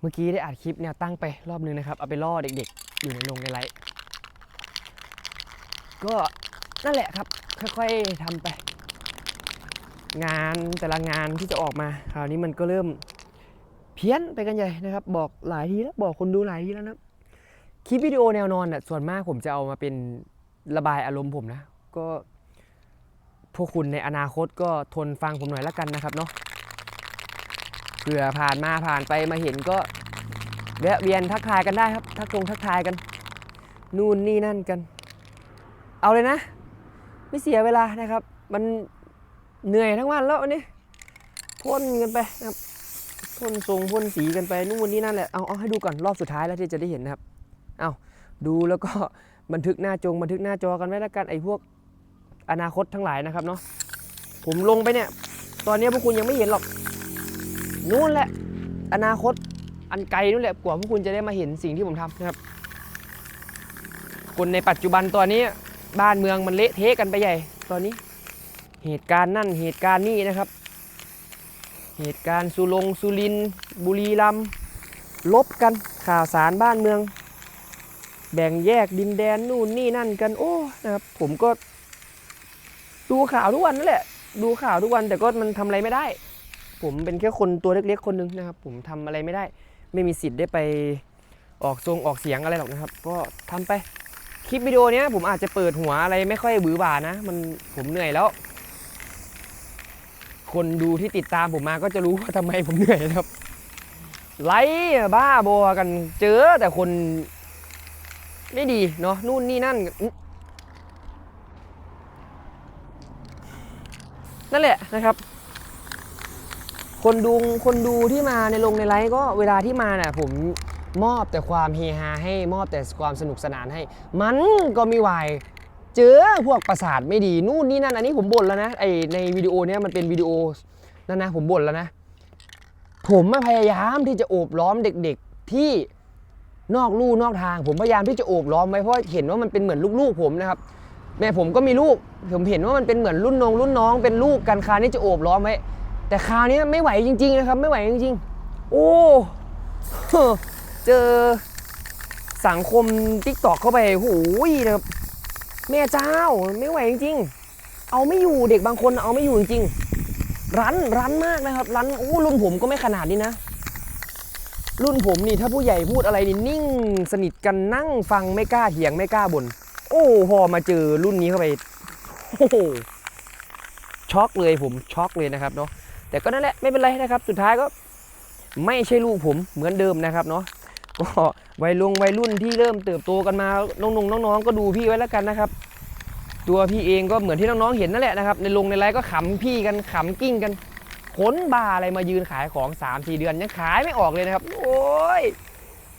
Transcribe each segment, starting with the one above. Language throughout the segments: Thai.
เมื่อกี้ได้อัดคลิปแนวตั้งไปรอบนึงนะครับ เอาไปล่อเด็กๆ อยู่ในโรงในไลฟ์ก็นั่นแหละครับ ค่อยๆทำไป งานแต่ละงานที่จะออกมา คราวนี้มันก็เริ่มเพี้ยนไปกันใหญ่นะครับ บอกหลายทีแล้วบอกคนดูหลายทีแล้วนะคลิปวิดีโอแนวนอนอะส่วนมากผมจะเอามาเป็นระบายอารมณ์ผมนะ ก็พวกคุณในอนาคตก็ทนฟังผมหน่อยละกันนะครับเนาะเผื่อผ่านมาผ่านไปมาเห็นก็ แวะเวียนทักทายกันได้ครับ ทักทงทักทายกัน นู่นนี่นั่นกัน เอาเลยนะ ไม่เสียเวลานะครับ มันเหนื่อยทั้งวันแล้ววันนี้พ่นกันไปนะครับพ่นทรงพ่นสีกันไปนู่นนี่นั่นแหละเอาเอาให้ดูก่อนรอบสุดท้ายแล้วที่จะได้เห็นนะครับเอาดูแล้วก็บันทึกหน้าจงบันทึกหน้าจอกันไว้แล้วกันไอ้พวกอนาคตทั้งหลายนะครับเนาะผมลงไปเนี่ย ตอนนี้พวกคุณยังไม่เห็นหรอกนู่นแหละ อนาคต อันไกลนู่นแหละกว่าพวกคุณจะได้มาเห็นสิ่งที่ผมทำนะครับ คนในปัจจุบันตอนนี้บ้านเมืองมันเละเทะกันไปใหญ่ ตอนนี้ เหตุการณ์นั่นเหตุการณ์นี่นะครับ เหตุการณ์สุลงสุรินบุรีรัมลบกันข่าวสารบ้านเมือง แบ่งแยกดินแดนนู่นนี่นั่นกันโอ้นะครับ ผมก็ ดูข่าวทุกวันนั่นแหละ ดูข่าวทุกวันแต่ก็มันทำอะไรไม่ได้ ผมเป็นแค่คนตัวเล็กๆคนหนึงนะครับ ผมทำอะไรไม่ได้ ไม่มีสิทธิ์ได้ไปออกทรงออกเสียงอะไรหรอกนะครับ ก็ทำไปคลิปวิดีโอนี้ผมอาจจะเปิดหัวอะไรไม่ค่อยบือบานะ มันผมเหนื่อยแล้ว คนดูที่ติดตามผมมาก็จะรู้ว่าทำไมผมเหนื่อยนะครับ ไลค์บ้าบอกันเจอแต่คนไม่ดีเนาะนู่นนี่นั่น นั่นแหละนะครับ คนดูคนดูที่มาในลงในไลฟ์ก็เวลาที่มาเนี่ยผมมอบแต่ความเฮฮาให้มอบแต่ความสนุกสนานให้ มันก็มีวายเจอพวกประสาทไม่ดีนู่นนี่นั่นอันนี้ผมบ่นแล้วนะไอในวิดีโอเนี้ยมันเป็นวิดีโอนั่นนะผมบ่นแล้วนะ ผมพยายามที่จะโอบล้อมเด็กๆที่นอกลู่นอกทาง ผมพยายามที่จะโอบล้อมไว้เพราะเห็นว่ามันเป็นเหมือนลูกๆผมนะครับแม่ผมก็มีลูก ผมเห็นว่ามันเป็นเหมือนรุ่นน้องรุ่นน้องเป็นลูกกันคานี้จะโอบล้อมไว้ แต่คราวนี้ไม่ไหวจริง ๆ นะครับ ไม่ไหวจริง ๆ โอ้เจอสังคมทิกตอกเข้าไปโอ้ยนะครับแม่เจ้าไม่ไหวจริง ๆ เอาไม่อยู่เด็กบางคนเอาไม่อยู่จริงๆรันรันมากนะครับรันโอ้รุ่นผมก็ไม่ขนาดนี้นะ รุ่นผมนี่ถ้าผู้ใหญ่พูดอะไรนี่นิ่ง สนิทกันนั่งฟังไม่กล้าเถียงไม่กล้าบน่นโอ้พอมาเจอรุ่นนี้เข้าไปโอ้ช็อกเลยผมช็อกเลยนะครับเนาะ แต่ก็นั่นแหละไม่เป็นไรนะครับ สุดท้ายก็ไม่ใช่ลูกผมเหมือนเดิมนะครับเนาะก็วัยลงวัยรุ่นที่เริ่มเติบโตกันมาน้องๆน้องๆก็ดูพี่ไว้แล้วกันนะครับ ตัวพี่เองก็เหมือนที่น้องๆเห็นนั่นแหละนะครับในลงในไลฟ์ก็ขำพี่กันขำกิ้งกันขนบาอะไรมายืนขายของ3 4เดือนยังขายไม่ออกเลยนะครับ โอ้ย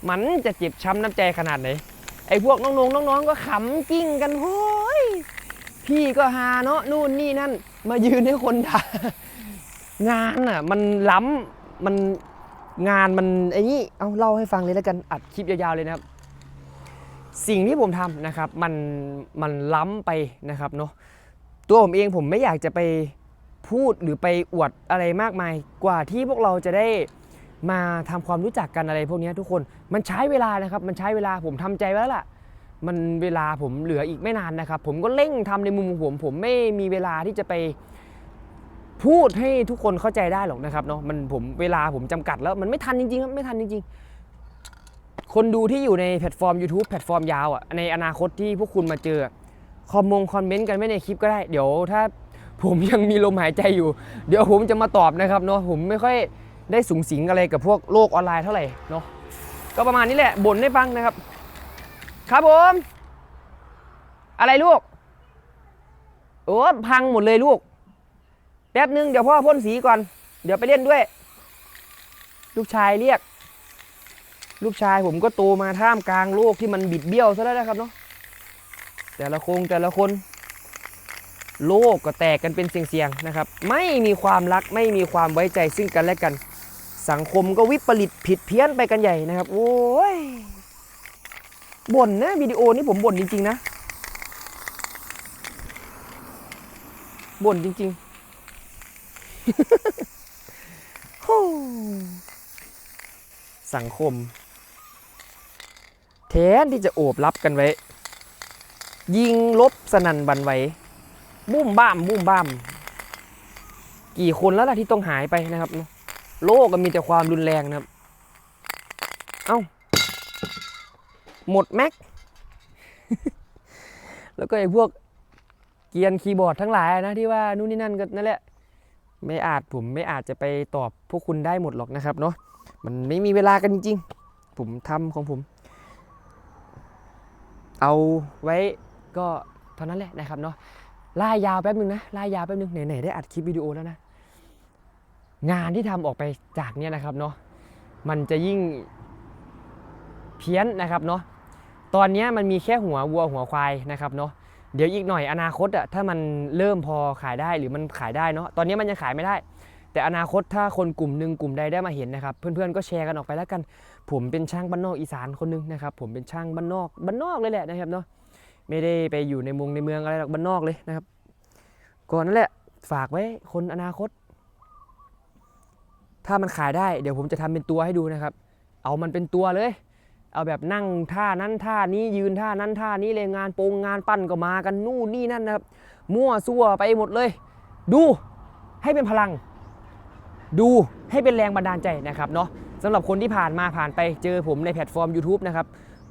มันจะเจ็บช้ำน้ำใจขนาดไหนไอ้พวกน้องๆน้องๆก็ขำกิ้งกันโอ้ยพี่ก็ฮาเนาะนู่นนี่นั่น มายืนให้คนด่า งานอะมันล้ำมันงานมันไอ้นี่เอาเล่าให้ฟังเลยแล้วกันอัดคลิปยาวๆเลยนะครับ สิ่งที่ผมทำนะครับมันมันล้ำไปนะครับเนาะตัวผมเองผมไม่อยากจะไปพูดหรือไปอวดอะไรมากมาย กว่าที่พวกเราจะได้มาทำความรู้จักกันอะไรพวกนี้ทุกคนมันใช้เวลานะครับ มันใช้เวลาผมทำใจไว้แล้วล่ะ มันเวลาผมเหลืออีกไม่นานนะครับ ผมก็เร่งทำในมุมของผม ผมไม่มีเวลาที่จะไป พูดให้ทุกคนเข้าใจได้หรอกนะครับเนาะมันผมเวลาผมจำกัดแล้วมันไม่ทันจริงๆครับไม่ทันจริง ๆ คนดูที่อยู่ในแพลตฟอร์ม YouTube แพลตฟอร์มยาวอะในอนาคตที่พวกคุณมาเจอคอมมงคอมเมนต์กันไม่ในคลิปก็ได้ เดี๋ยวถ้าผมยังมีลมหายใจอยู่ เดี๋ยวผมจะมาตอบนะครับเนาะผมไม่ค่อยได้สูงสิงอะไรกับพวกโลกออนไลน์เท่าไหร่เนาะก็ประมาณนี้แหละบ่นให้ฟังนะครับ ครับผม อะไรลูกโอ้พังหมดเลยลูก แป๊บนึงเดี๋ยวพ่อพ่นสีก่อน เดี๋ยวไปเล่นด้วย ลูกชายเรียก ลูกชายผมก็โตมาท่ามกลางโลกที่มันบิดเบี้ยวซะแล้วนะครับเนาะแต่ละคงแต่ละคน โลกก็แตกกันเป็นเสียงๆนะครับ ไม่มีความรักไม่มีความไว้ใจซึ่งกันและกัน สังคมก็วิปริตผิดเพี้ยนไปกันใหญ่นะครับ โอ้ยบ่นนะวิดีโอนี้ผมบ่นจริงๆนะบ่นจริง ๆ สังคม แทนที่จะโอบรับกันไว้ ยิงลบสนั่นหวันไหวบุ้มบ้ามบุ้มบ้าม กี่คนแล้วล่ะที่ต้องหายไปนะครับ โลกก็มีแต่ความรุนแรงนะครับ เอ้า หมดแม็ก แล้วก็ไอ้พวกเกียนคีย์บอร์ดทั้งหลายนะที่ว่านู่นนี่นั่นก็นั่นแหละ ไม่อาจผมไม่อาจจะไปตอบพวกคุณได้หมดหรอกนะครับเนาะมันไม่มีเวลากันจริงๆผมทำของผม เอาไว้ก็เท่านั้นแหละนะครับเนาะล่ายาวแป๊บนึงนะล่ายาวแป๊บนึงไหนๆได้อัดคลิปวิดีโอแล้วนะงานที่ทำออกไปจากเนี้ยนะครับเนาะมันจะยิ่งเพี้ยนนะครับเนาะตอนนี้มันมีแค่หัววัวหัวควายนะครับเนาะ เดี๋ยวอีกหน่อยอนาคตอะถ้ามันเริ่มพอขายได้หรือมันขายได้เนาะตอนนี้มันยังขายไม่ได้ แต่อนาคตถ้าคนกลุ่มหนึ่งกลุ่มใดได้มาเห็นนะครับ เพื่อนๆก็แชร์กันออกไปแล้วกัน ผมเป็นช่างบ้านนอกอีสานคนหนึงนะครับผมเป็นช่างบ้านนอกบ้านนอกเลยแหละนะครับเนาะไม่ได้ไปอยู่ในเมองในเมืองอะไรหรอกบ้านนอกเลยนะครับก่อนนั่นแหละฝากไว้คนอนาคต ถ้ามันขายได้ เดี๋ยวผมจะทำเป็นตัวให้ดูนะครับ เอามันเป็นตัวเลย เอาแบบนั่งท่านั้นท่านี้ยืนท่านั้นท่านี้เลยงานโปงงานปั้นก็มากันนู่นนี่นั่นนะครับ มั่วซั่วไปหมดเลย ดูให้เป็นพลัง ดูให้เป็นแรงบันดาลใจนะครับเนาะสำหรับคนที่ผ่านมาผ่านไปเจอผมในแพลตฟอร์ม YouTube นะครับ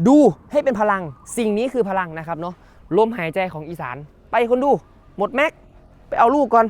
ดูให้เป็นพลังสิ่งนี้คือพลังนะครับเนาะลมหายใจของอีสาน ไปคนดู หมดแม็กไปเอาลูกก่อน